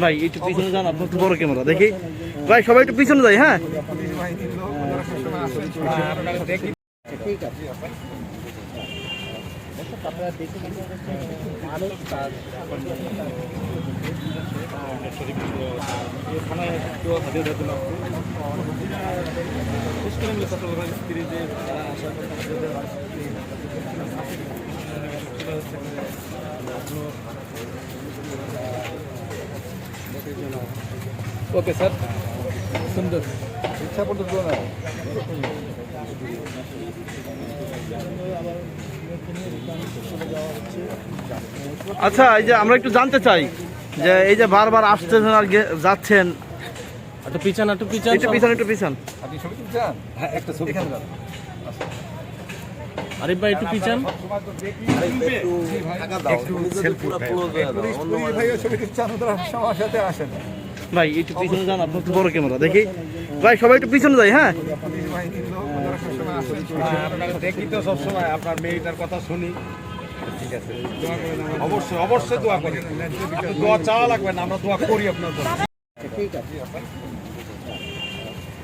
ভাই, একটু পিছনে যান, আপনার বড় ক্যামেরা, দেখি। ভাই, সবাই একটু পিছনে যাই হ্যাঁ? ওকে স্যার সুন্দর ইচ্ছা পড়তে দিও না আচ্ছা এই যে আমরা একটু জানতে চাই যে এই যে বারবার আসতেছেন আর যাচ্ছেন। একটু পিছন একটু পিছন একটু পিছন একটু পিছন। আপনি ছবি তুলছেন? হ্যাঁ একটা ছবি। আরিফ ভাই একটু পিছন। ভাই। একটু পিছনে যান আপনার বড় ক্যামেরা দেখি। ভাই সবাই একটু পিছনে যাই হ্যাঁ? দেখি তো সবসময় আপনার মেয়েটার কথা শুনি। ঠিক আছে অবশ্যই অবশ্যই দোয়া করি দোয়া চাওয়া লাগবে না আমরা দোয়া করি আপনার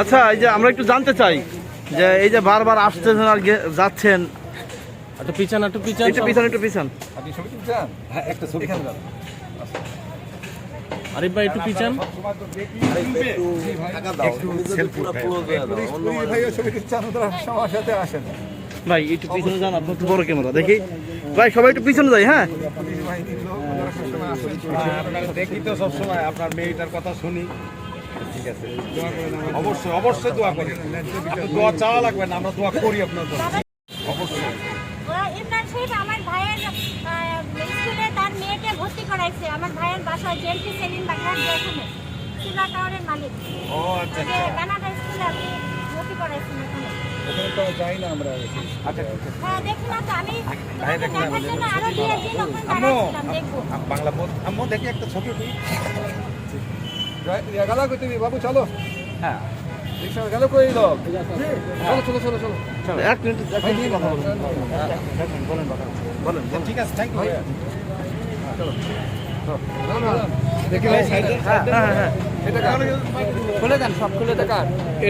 আচ্ছা এই যে আমরা একটু জানতে চাই যে এই যে বারবার আসতেছেন আর যাচ্ছেন। একটু পিছন একটু পিছন একটু পিছন একটু পিছন। আপনি ছবি তুলছেন হ্যাঁ একটা ছবি এখানে দাও। আরিফ ভাই একটু পিছন। একটু selfie ভাই। পুলিশ পুলিশ ভাইও ছবি তুলছেন ওরা সবার সাথে আসেন। ভাই একটু পিছনে যান আপনার একটু বড় ক্যামেরা দেখি। ভাই সবাই একটু পিছনে যাই হ্যাঁ? দেখি তো সবসময় আপনার মেয়েটার কথা শুনি ঠিক আছে অবশ্যই অবশ্যই দোয়া করি। দোয়া চাওয়া লাগবে না আমরা দোয়া করি আপনার জন্য। অবশ্যই। ওরা ইমরান সাহেব আমার ভাইয়ের স্কুলে তার মেয়েকে ভর্তি করাইছে। আমার ভাইয়ের বাসা জেএমপি সেলিম বাগনার যেখানে সুরা টাওয়ারের মালিক। ও আচ্ছা কানাডা স্কুলে আপনি ভর্তি করাইছেন ওখানে ওখানে তো যাই না আমরা আচ্ছা হ্যাঁ দেখুন বাংলা আম্মু দেখি একটা ছবি উঠি গেলা কই তুমি? বাবু চলো। হ্যাঁ। রিক্সা গেল কই লোক? চলো চলো চলো চলো। এক এক মিনিট কথা কথা বলুন। বলেন ঠিক আছে থ্যাংক ইউ দেখি ভাই সাইডে। হ্যাঁ হ্যাঁ হ্যাঁ। এটা খুলে দেন সব খুলে দেন। কার?